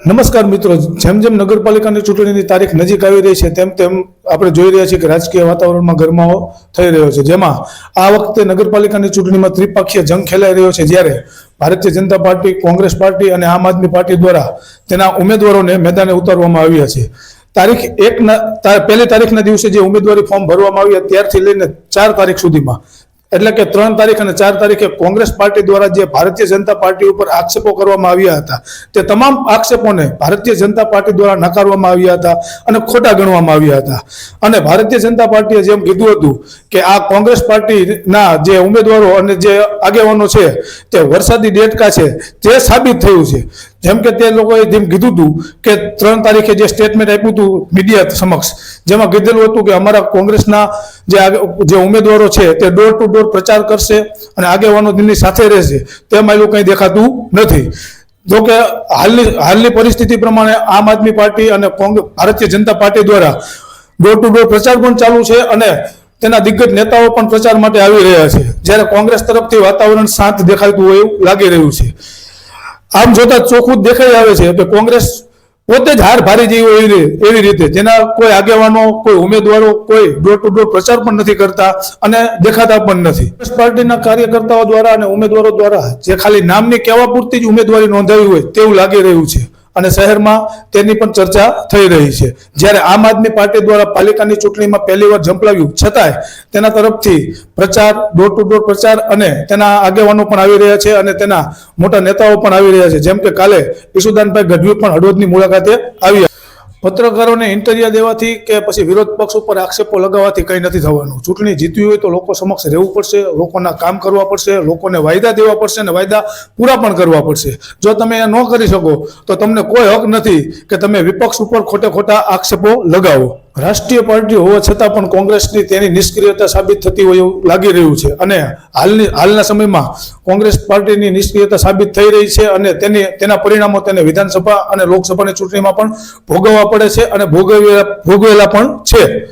નમસ્કાર મિત્રો, જેમ જેમ નગરપાલિકાની ચૂંટણીની તારીખ નજીક આવી રહી છે, તેમ તેમ આપણે જોઈ રહ્યા છીએ કે રાજકીય વાતાવરણમાં ગરમાવો થઈ રહ્યો છે. જેમાં આ વખતે નગરપાલિકાની ચૂંટણીમાં ત્રિપક્ષીય જંગ ખેલાઈ રહ્યો છે, જ્યારે ભારતીય જનતા પાર્ટી, કોંગ્રેસ પાર્ટી અને આમ આદમી પાર્ટી દ્વારા તેના ઉમેદવારોને મેદાને ઉતારવામાં આવ્યા છે. તારીખ એક પહેલી તારીખના દિવસે જે ઉમેદવારી ફોર્મ ભરવામાં આવ્યા ત્યારથી લઈને ચાર તારીખ સુધીમાં એટલે કે ત્રણ તારીખ અને ચાર તારીખે કોંગ્રેસ પાર્ટી દ્વારા જે ભારતીય જનતા પાર્ટી ઉપર આક્ષેપો કરવામાં આવ્યા હતા, તે તમામ આક્ષેપોને ભારતીય જનતા પાર્ટી દ્વારા નકારવામાં આવ્યા હતા અને ખોટા ગણવામાં આવ્યા હતા. અને ભારતીય જનતા પાર્ટીએ જેમ કીધું હતું કે આ કોંગ્રેસ પાર્ટીના જે ઉમેદવારો અને જે આગેવાનો છે, તે વરસાદી દેડકા છે, તે સાબિત થયું છે. જેમ કે તે લોકોએ જેમ કીધું હતું કે ત્રણ તારીખે જે સ્ટેટમેન્ટ આપ્યું હતું મીડિયા સમક્ષ, જેમાં કીધેલું હતું કે અમારા કોંગ્રેસના જે જે ઉમેદવારો છે તે ડોર ટુ ડોર પ્રચાર કરશે અને આગેવાનો તેમની સાથે રહેશે. તેમાં એવું કંઈ દેખાતું નથી. જોકે હાલની હાલની પરિસ્થિતિ પ્રમાણે આમ આદમી પાર્ટી અને કોંગ્રેસ ભારતીય જનતા પાર્ટી દ્વારા ડોર ટુ ડોર પ્રચાર પણ ચાલુ છે અને તેના દિગ્ગજ નેતાઓ પણ પ્રચાર માટે આવી રહ્યા છે. જ્યારે કોંગ્રેસ તરફથી વાતાવરણ શાંત દેખાતું હોય એવું લાગી રહ્યું છે. આમ જોતા ચોખ્ખું દેખાઈ આવે છે કે કોંગ્રેસ પોતે જ હાર ભારી જઈ હોય એવી રીતે. જેના કોઈ આગેવાનો, કોઈ ઉમેદવારો, કોઈ ડોર ટુ ડોર પ્રચાર પણ નથી કરતા અને દેખાતા પણ નથી. કોંગ્રેસ પાર્ટીના કાર્યકર્તાઓ દ્વારા અને ઉમેદવારો દ્વારા જે ખાલી નામની કહેવા પૂરતી જ ઉમેદવારી નોંધાવી હોય તેવું લાગી રહ્યું છે. અને શહેરમાં તેની પણ ચર્ચા થઈ રહી છે. જ્યારે આમ આદમી પાર્ટી દ્વારા પાલિકાની ચૂંટણીમાં પહેલી વાર ઝંપલાવ્યું. છતાંય તેના તરફથી પ્રચાર ડોર ટુ ડોર પ્રચાર અને તેના આગેવાનો પણ આવી રહ્યા છે અને તેના મોટા નેતાઓ પણ આવી રહ્યા છે. જેમ કે કાલે ઈસુદાનભાઈ ગઢવી પણ હળવદની મુલાકાતે આવ્યા. પત્રકારોને ઇન્ટરવ્યુ દેવાથી કે પછી વિરોધ પક્ષ ઉપર આક્ષેપો લગાવવાથી કંઈ નથી થવાનું. ચૂંટણી જીતવી હોય તો લોકો સમક્ષ રહેવું પડશે, લોકોના કામ કરવા પડશે, લોકોને વાયદા દેવા પડશે અને વાયદા પૂરા પણ કરવા પડશે. જો તમે એ ન કરી શકો, તો તમને કોઈ હક નથી કે તમે વિપક્ષ ઉપર ખોટે ખોટા આક્ષેપો લગાવો. રાષ્ટ્રીય પાર્ટી હોવા છતાં પણ કોંગ્રેસની તેની નિષ્ક્રિયતા સાબિત થતી હોય એવું લાગી રહ્યું છે. અને હાલની, હાલના સમયમાં કોંગ્રેસ પાર્ટીની નિષ્ક્રિયતા સાબિત થઈ રહી છે અને તેની, તેના પરિણામો તેને વિધાનસભા અને લોકસભાની ચૂંટણીમાં પણ ભોગવવા પડે છે અને ભોગવેલા ભોગવેલા પણ છે.